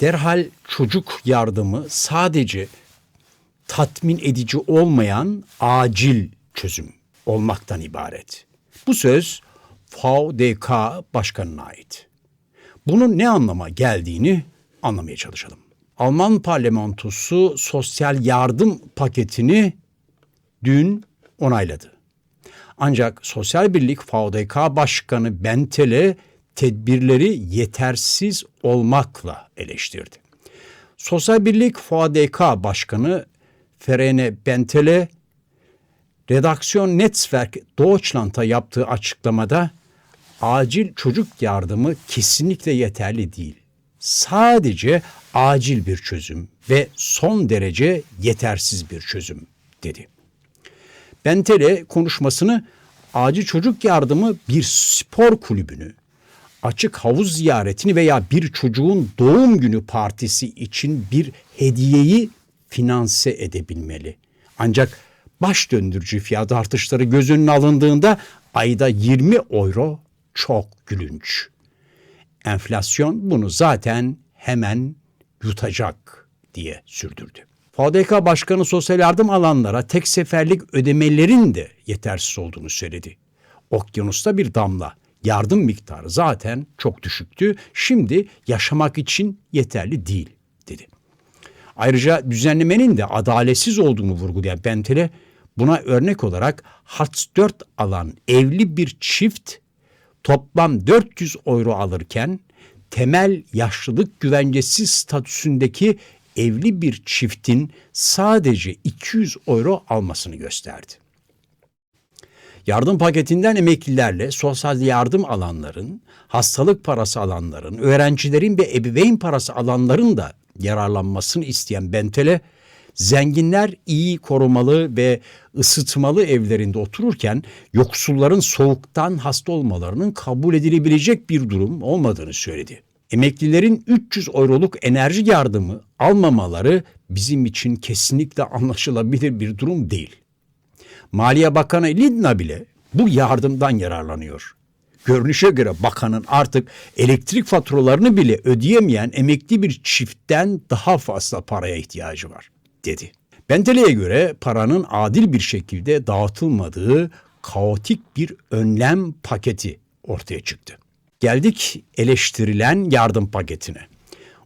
Derhal çocuk yardımı sadece tatmin edici olmayan acil çözüm olmaktan ibaret. Bu söz VDK Başkanı'na ait. Bunun ne anlama geldiğini anlamaya çalışalım. Alman parlamentosu sosyal yardım paketini dün onayladı. Ancak Sosyal Birlik VDK Başkanı Bentele tedbirleri yetersiz olmakla eleştirdi. Sosyal Birlik VDK Başkanı Ferene Bentele, Redaksiyon Netzwerk Deutschland'a yaptığı açıklamada acil çocuk yardımı kesinlikle yeterli değil. Sadece acil bir çözüm ve son derece yetersiz bir çözüm dedi. Bentele konuşmasını acil çocuk yardımı bir spor kulübünü, açık havuz ziyaretini veya bir çocuğun doğum günü partisi için bir hediyeyi finanse edebilmeli. Ancak baş döndürücü fiyat artışları göz önüne alındığında ayda 20 euro çok gülünç. Enflasyon bunu zaten hemen yutacak diye sürdürdü. FDK Başkanı sosyal yardım alanlara tek seferlik ödemelerin de yetersiz olduğunu söyledi. Okyanusta bir damla yardım miktarı zaten çok düşüktü. Şimdi yaşamak için yeterli değil dedi. Ayrıca düzenlemenin de adaletsiz olduğunu vurgulayan Bentele buna örnek olarak Hartz 4 alan evli bir çift toplam 400 euro alırken temel yaşlılık güvencesi statüsündeki evli bir çiftin sadece 200 euro almasını gösterdi. Yardım paketinden emeklilerle sosyal yardım alanların, hastalık parası alanların, öğrencilerin ve ebeveyn parası alanların da yararlanmasını isteyen Bentele, zenginler iyi korumalı ve ısıtmalı evlerinde otururken yoksulların soğuktan hasta olmalarının kabul edilebilecek bir durum olmadığını söyledi. Emeklilerin 300 euroluk enerji yardımı almamaları bizim için kesinlikle anlaşılabilir bir durum değil. Maliye Bakanı Lindna bile bu yardımdan yararlanıyor. Görünüşe göre bakanın artık elektrik faturalarını bile ödeyemeyen emekli bir çiftten daha fazla paraya ihtiyacı var, dedi. Bentele'ye göre paranın adil bir şekilde dağıtılmadığı kaotik bir önlem paketi ortaya çıktı. Geldik eleştirilen yardım paketine.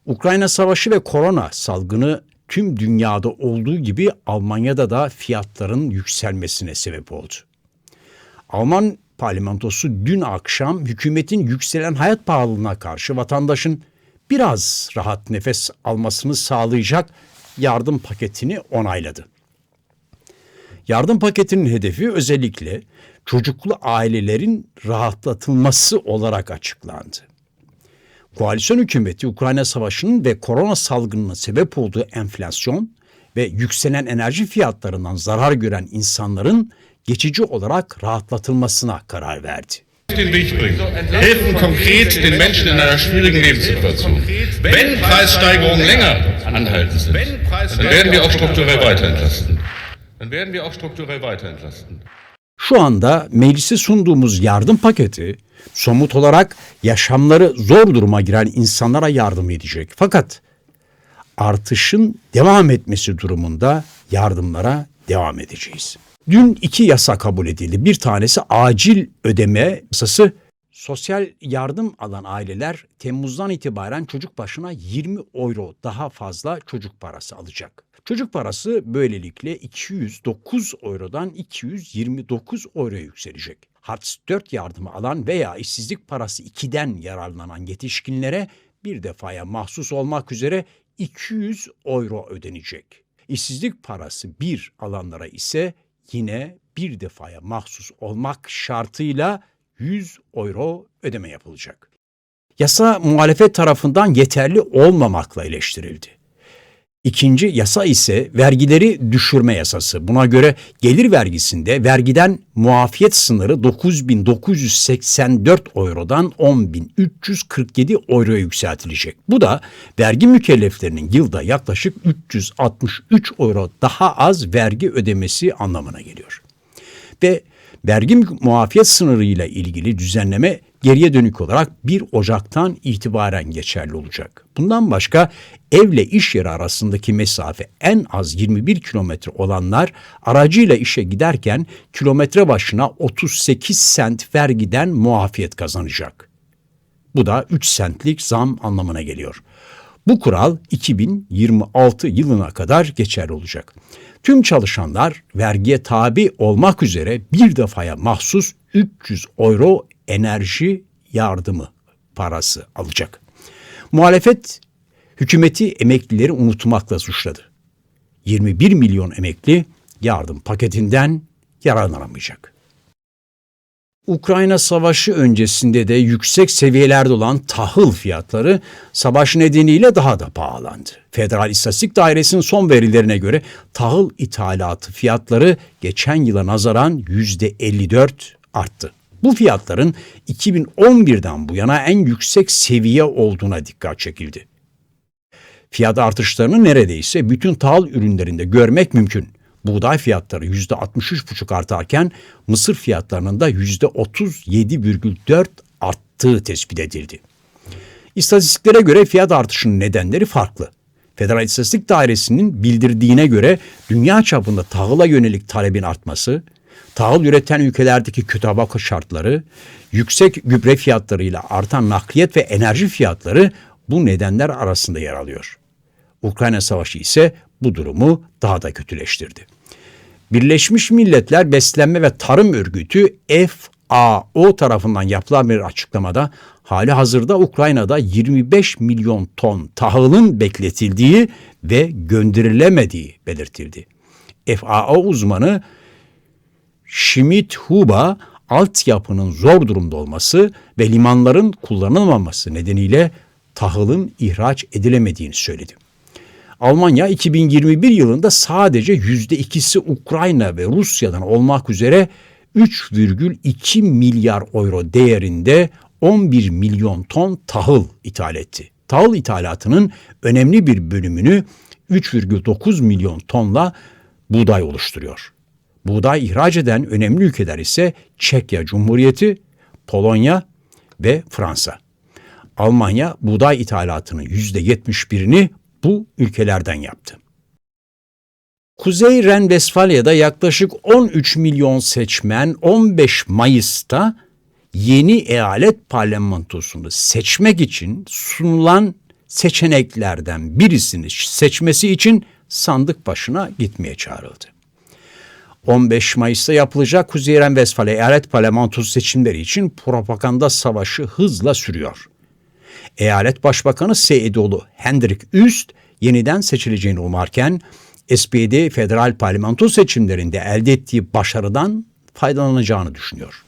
Ukrayna Savaşı ve korona salgını tüm dünyada olduğu gibi Almanya'da da fiyatların yükselmesine sebep oldu. Alman parlamentosu dün akşam hükümetin yükselen hayat pahalılığına karşı vatandaşın biraz rahat nefes almasını sağlayacak yardım paketini onayladı. Yardım paketinin hedefi özellikle çocuklu ailelerin rahatlatılması olarak açıklandı. Koalisyon hükümeti Ukrayna Savaşı'nın ve korona salgınının sebep olduğu enflasyon ve yükselen enerji fiyatlarından zarar gören insanların geçici olarak rahatlatılmasına karar verdi. den Weg bringen. Helfen konkret den Menschen in einer schwierigen Lebenssituation. Wenn Preissteigerungen länger anhalten sind, dann werden wir auch strukturell weiter entlasten. Dann werden wir auch strukturell weiter entlasten. Şu anda meclise sunduğumuz yardım paketi somut olarak yaşamları zor duruma giren insanlara yardım edecek. Fakat artışın devam etmesi durumunda yardımlara devam edeceğiz. Dün iki yasa kabul edildi. Bir tanesi acil ödeme yasası. Sosyal yardım alan aileler Temmuz'dan itibaren çocuk başına 20 euro daha fazla çocuk parası alacak. Çocuk parası böylelikle 209 eurodan 229 euroya yükselecek. Hartz 4 yardımı alan veya işsizlik parası 2'den yararlanan yetişkinlere bir defaya mahsus olmak üzere 200 euro ödenecek. İşsizlik parası 1 alanlara ise yine bir defaya mahsus olmak şartıyla 100 euro ödeme yapılacak. Yasa muhalefet tarafından yeterli olmamakla eleştirildi. İkinci yasa ise vergileri düşürme yasası. Buna göre gelir vergisinde vergiden muafiyet sınırı 9984 eurodan 10347 euroya yükseltilecek. Bu da vergi mükelleflerinin yılda yaklaşık 363 euro daha az vergi ödemesi anlamına geliyor. Ve vergi muafiyet sınırı ile ilgili düzenleme geriye dönük olarak 1 Ocak'tan itibaren geçerli olacak. Bundan başka evle iş yeri arasındaki mesafe en az 21 kilometre olanlar aracıyla işe giderken kilometre başına 38 sent vergiden muafiyet kazanacak. Bu da 3 sentlik zam anlamına geliyor. Bu kural 2026 yılına kadar geçerli olacak. Tüm çalışanlar vergiye tabi olmak üzere bir defaya mahsus 300 euro enerji yardımı parası alacak. Muhalefet hükümeti emeklileri unutmakla suçladı. 21 milyon emekli yardım paketinden yararlanamayacak. Ukrayna Savaşı öncesinde de yüksek seviyelerde olan tahıl fiyatları savaş nedeniyle daha da pahalandı. Federal İstatistik Dairesi'nin son verilerine göre tahıl ithalatı fiyatları geçen yıla nazaran %54 arttı. Bu fiyatların 2011'den bu yana en yüksek seviye olduğuna dikkat çekildi. Fiyat artışlarını neredeyse bütün tahıl ürünlerinde görmek mümkün. Buğday fiyatları %63,5 artarken mısır fiyatlarının da %37,4 arttığı tespit edildi. İstatistiklere göre fiyat artışının nedenleri farklı. Federal İstatistik Dairesi'nin bildirdiğine göre dünya çapında tahıla yönelik talebin artması, tahıl üreten ülkelerdeki kötü hava şartları, yüksek gübre fiyatlarıyla artan nakliyat ve enerji fiyatları bu nedenler arasında yer alıyor. Ukrayna Savaşı ise bu durumu daha da kötüleştirdi. Birleşmiş Milletler Beslenme ve Tarım Örgütü FAO tarafından yapılan bir açıklamada hali hazırda Ukrayna'da 25 milyon ton tahılın bekletildiği ve gönderilemediği belirtildi. FAO uzmanı Schmidt Huba altyapının zor durumda olması ve limanların kullanılmaması nedeniyle tahılın ihraç edilemediğini söyledi. Almanya 2021 yılında sadece yüzde ikisi Ukrayna ve Rusya'dan olmak üzere 3,2 milyar euro değerinde 11 milyon ton tahıl ithal etti. Tahıl ithalatının önemli bir bölümünü 3,9 milyon tonla buğday oluşturuyor. Buğday ihraç eden önemli ülkeler ise Çekya Cumhuriyeti, Polonya ve Fransa. Almanya buğday ithalatının %71'ini bu ülkelerden yaptı. Kuzey Ren-Vesfalya'da yaklaşık 13 milyon seçmen 15 Mayıs'ta yeni eyalet parlamentosunu seçmek için sunulan seçeneklerden birisini seçmesi için sandık başına gitmeye çağrıldı. 15 Mayıs'ta yapılacak Kuzey Ren-Vesfalya eyalet parlamentosu seçimleri için propaganda savaşı hızla sürüyor. Eyalet Başbakanı Seydoğlu Hendrik Üst yeniden seçileceğini umarken SPD federal parlamento seçimlerinde elde ettiği başarıdan faydalanacağını düşünüyor.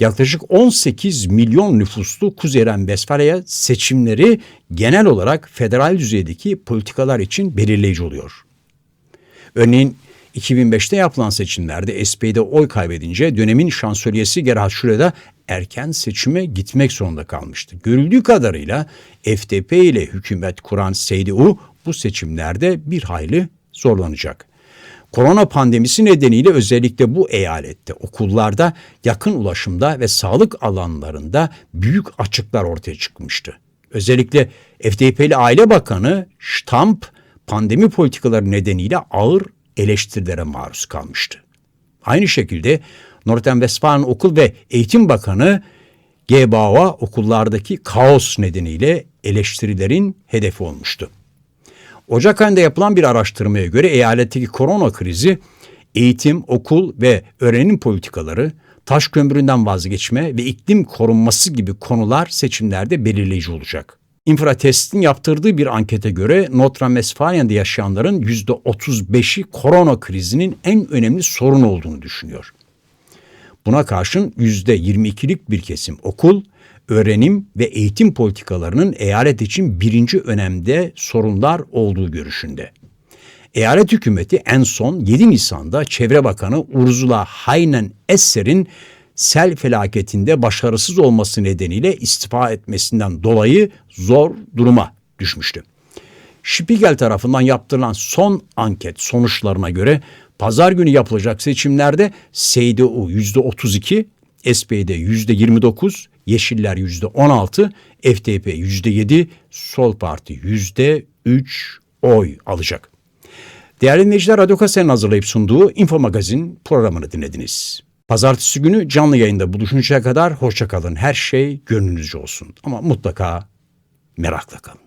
Yaklaşık 18 milyon nüfuslu Kuzey Ren-Vesfalya seçimleri genel olarak federal düzeydeki politikalar için belirleyici oluyor. Örneğin 2005'te yapılan seçimlerde SPD oy kaybedince dönemin şansölyesi Gerhard Schröder erken seçime gitmek zorunda kalmıştı. Görüldüğü kadarıyla FDP ile hükümet kuran CDU bu seçimlerde bir hayli zorlanacak. Korona pandemisi nedeniyle özellikle bu eyalette okullarda yakın ulaşımda ve sağlık alanlarında büyük açıklar ortaya çıkmıştı. Özellikle FDP'li Aile Bakanı Stamp pandemi politikaları nedeniyle ağır eleştirilere maruz kalmıştı. Aynı şekilde Nordrhein-Westfalen Okul ve Eğitim Bakanı GBA'ya okullardaki kaos nedeniyle eleştirilerin hedefi olmuştu. Ocak ayında yapılan bir araştırmaya göre eyaletteki korona krizi eğitim, okul ve öğrenim politikaları, taş kömüründen vazgeçme ve iklim korunması gibi konular seçimlerde belirleyici olacak. Infratest'in yaptırdığı bir ankete göre Nordrhein-Westfalen'de yaşayanların %35'i korona krizinin en önemli sorun olduğunu düşünüyor. Buna karşın %22'lik bir kesim okul, öğrenim ve eğitim politikalarının eyalet için birinci önemde sorunlar olduğu görüşünde. Eyalet hükümeti en son 7 Nisan'da Çevre Bakanı Ursula Haynen Esser'in sel felaketinde başarısız olması nedeniyle istifa etmesinden dolayı zor duruma düşmüştü. Spiegel tarafından yaptırılan son anket sonuçlarına göre pazar günü yapılacak seçimlerde CDU %32, SPD %29, Yeşiller %16, FDP %7, Sol Parti %3 oy alacak. Değerli dinleyiciler Radyo Kase'nin hazırlayıp sunduğu Info Magazin programını dinlediniz. Pazartesi günü canlı yayında buluşuncaya kadar hoşça kalın. Her şey gönlünüzce olsun. Ama mutlaka merakla kalın.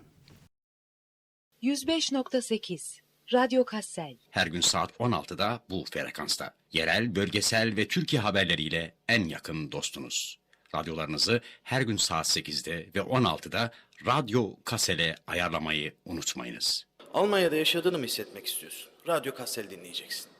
105.8 Radyo Kassel Her gün saat 16'da bu frekansta. Yerel, bölgesel ve Türkiye haberleriyle en yakın dostunuz. Radyolarınızı her gün saat 8'de ve 16'da Radyo Kasel'e ayarlamayı unutmayınız. Almanya'da yaşadığını mı hissetmek istiyorsun? Radyo Kassel dinleyeceksin.